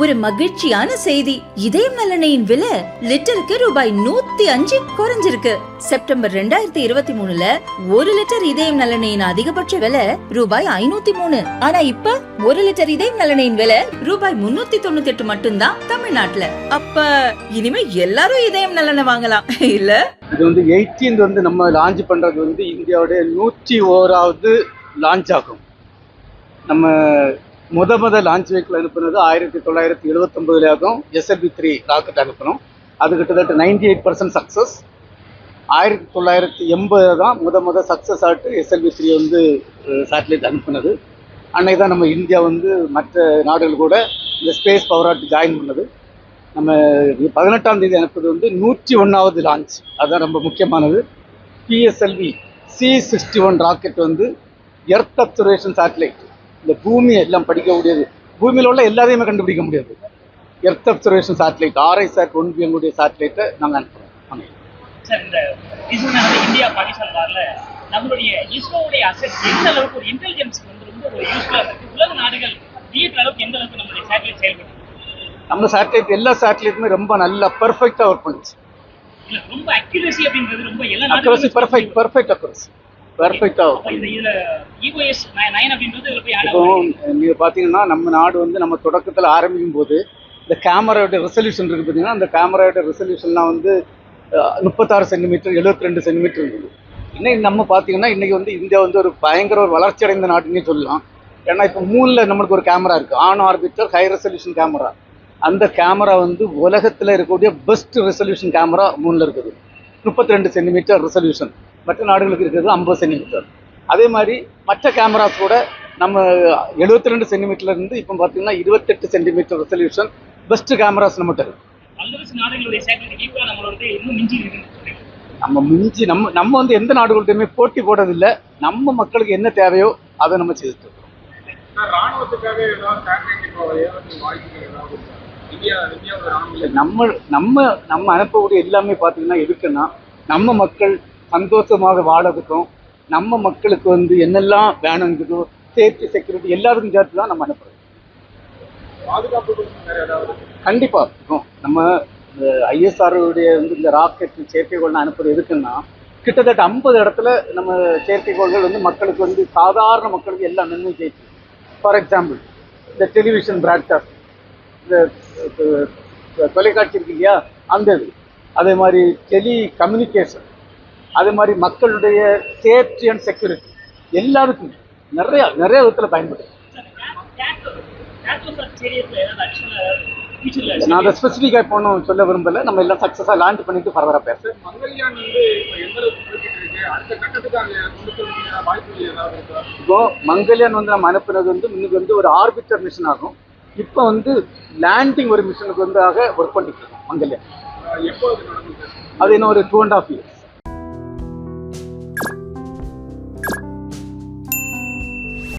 ஒரு மகிழ்ச்சியான செய்தி. இதயம் நலனையின் விலை லிட்டருக்கு ரூபாய் நூத்தி அஞ்சு குறைஞ்சிருக்கு. செப்டம்பர் ரெண்டாயிரத்தி இருபத்தி மூணுல ஒரு லிட்டர் இதயம் நலனையின் அதிகபட்ச விலை ரூபாய் ஐநூத்தி மூணு. ஆனா இப்ப ஒரு லிட்டர் இதயம் நலனையின் விலை ரூபாய் முன்னூத்தி தொண்ணூத்தி எட்டு மட்டும்தான் தமிழ்நாட்டுல. அப்ப இனிமே எல்லாரும் இதயம் நலனை வாங்கலாம். இல்ல? இது வந்து 18th வந்து நம்ம லான்ச் பண்றது வந்து இந்தியாவுடைய நூற்றி ஓராவது லான்ச் ஆகும். நம்ம முத முத லான்ச் வெஹிக்கிள் அனுப்புனது ஆயிரத்தி தொள்ளாயிரத்தி எழுபத்தொம்பதுல ஆகும் எஸ்எல்பி த்ரீ ராக்கெட் அனுப்பணும் அது கிட்டத்தட்ட நைன்டி எயிட் பர்சன்ட் சக்ஸஸ் ஆயிரத்தி தொள்ளாயிரத்தி எண்பது தான் முத முத சக்ஸஸ் ஆகிட்டு எஸ்எல்பி த்ரீ வந்து சேட்டலைட் அனுப்புனது. அன்னைக்கு தான் நம்ம இந்தியா வந்து மற்ற நாடுகள் கூட இந்த ஸ்பேஸ் பவராட்டு ஜாயின் பண்ணது. நம்ம பதினெட்டாம் தேதி அனுப்புறது வந்து நூற்றி ஒன்றாவது லான்ச் அதுதான் ரொம்ப முக்கியமானது. PSLV C sixty one rocket வந்து எர்த் அப்சர்வேஷன் சேட்டலைட் இந்த பூமியை எல்லாம் படிக்கக்கூடியது பூமியில் உள்ள எல்லாத்தையுமே கண்டுபிடிக்க முடியாது. Earth observation satellite RISAT one B எங்களுடைய சேட்டலைட்டை நாங்கள் அனுப்புகிறோம் சார் இந்த இந்தியா பாகிஸ்தான் வாரில் நம்மளுடைய இஸ்ரோவுடைய அசட் எந்த அளவுக்கு ஒரு இன்டெலிஜென்ஸ்க்கு வந்து ரொம்ப ஒரு யூஸ்ஃபுல்லாக இருக்கு? உலக நாடுகள் வியக்கிற அளவுக்கு எந்த அளவுக்கு நம்மளுடைய சேட்டலைட் செயல்படுது? நம்ம சேட்டலைட் எல்லா சேட்டலைட்டுமே ரொம்ப நல்லா பர்ஃபெக்டாக ஒர்க் பண்ணுச்சு. ரொம்ப அக்யூரசி அப்படின்றது ரொம்ப எல்லா அக்யூரசி பர்ஃபெக்ட் பர்ஃபெக்ட் அக்யூரசி பர்ஃபெக்டாக E இப்போ நீங்கள் பார்த்தீங்கன்னா நம்ம நாடு வந்து நம்ம தொடக்கத்தில் ஆரம்பிக்கும் போது இந்த கேமராவோட ரெசல்யூஷன் இருக்குது பார்த்தீங்கன்னா அந்த கேமராவோட ரெசல்யூஷன்லாம் வந்து முப்பத்தாறு சென்டிமீட்டர் எழுபத்தி ரெண்டு சென்டிமீட்டர் இருக்குது இன்னைக்கு நம்ம பார்த்தீங்கன்னா இன்றைக்கி வந்து இந்தியா வந்து ஒரு பயங்கர ஒரு வளர்ச்சி அடைந்த நாடுன்னே சொல்லலாம். ஏன்னா இப்போ மூணில் நம்மளுக்கு ஒரு கேமரா இருக்குது on orbiter high resolution camera அந்த கேமரா வந்து உலகத்தில் இருக்கக்கூடிய பெஸ்ட் ரெசல்யூஷன் கேமரா மூணில் இருக்குது. முப்பத்தி ரெண்டு சென்டிமீட்டர் ரெசல்யூஷன் மற்ற நாடுகளுக்கு இருக்கிறது ஐம்பது சென்டிமீட்டர். அதே மாதிரி மற்ற கேமராஸ் கூட நம்ம எழுபத்தி ரெண்டு சென்டிமீட்டர்ல இருந்து இப்போ பார்த்தீங்கன்னா இருபத்தெட்டு சென்டிமீட்டர் ரெசல்யூஷன் பெஸ்ட் கேமராஸ் நம்மகிட்ட இருக்கு. நம்ம மிஞ்சி நம்ம நம்ம வந்து எந்த நாடுகள்கிட்டயுமே போட்டி போடுறதில்ல. நம்ம மக்களுக்கு என்ன தேவையோ அதை நம்ம செய்துட்டு இருக்கோம் நம்ம நம்ம நம்ம அனுப்பக்கூடிய எல்லாமே பார்த்தீங்கன்னா எதுக்குன்னா நம்ம மக்கள் சந்தோஷமாக வாழறதுக்கும் நம்ம மக்களுக்கு வந்து என்னெல்லாம் வேணுங்குதோ சேஃப்டி செக்யூரிட்டி எல்லாத்துக்கும் சேர்த்து தான் நம்ம அனுப்புறோம் பாதுகாப்பு குறித்து வேற ஏதாவது? கண்டிப்பா. இருக்கும் நம்ம ஐஎஸ்ஆர் உடைய வந்து இந்த ராக்கெட் செயற்கைக்கோள் அனுப்புறது எதுக்குன்னா கிட்டத்தட்ட ஐம்பது இடத்துல நம்ம செயற்கைக்கோள்கள் வந்து மக்களுக்கு வந்து சாதாரண மக்களுக்கு எல்லாம் நன்மை செய்யுது ஃபார் எக்ஸாம்பிள் இந்த டெலிவிஷன் பிராட்காஸ்ட் இந்த தொலைக்காட்சி இருக்கு இல்லையா? அந்த இது. அதே மாதிரி டெலி கம்யூனிகேஷன் அதே மாதிரி மக்களுடைய சேஃப்டி அண்ட் செக்யூரிட்டி எல்லாருக்கும் நிறைய நிறைய விதத்தில் பயன்படுது. நான் அதை ஸ்பெசிஃபிக்காக இப்போ ஒன்றும் சொல்ல விரும்பல. நம்ம எல்லாம் சக்ஸஸாக லான்ச் பண்ணிட்டு ஃபர்தராக மங்கள்யான் வந்து இப்போ மங்கல்யான் வந்து நம்ம அனுப்புனது வந்து முன்னுக்கு வந்து ஒரு ஆர்பிட்டர் மிஷன் ஆகும். இப்போ வந்து லேண்டிங் ஒரு மிஷனுக்கு வந்து ஆக ஒர்க் பண்ணிட்டு இருக்கோம் சார் அது இன்னும் ஒரு டூ அண்ட் ஆஃப் இயர்ஸ்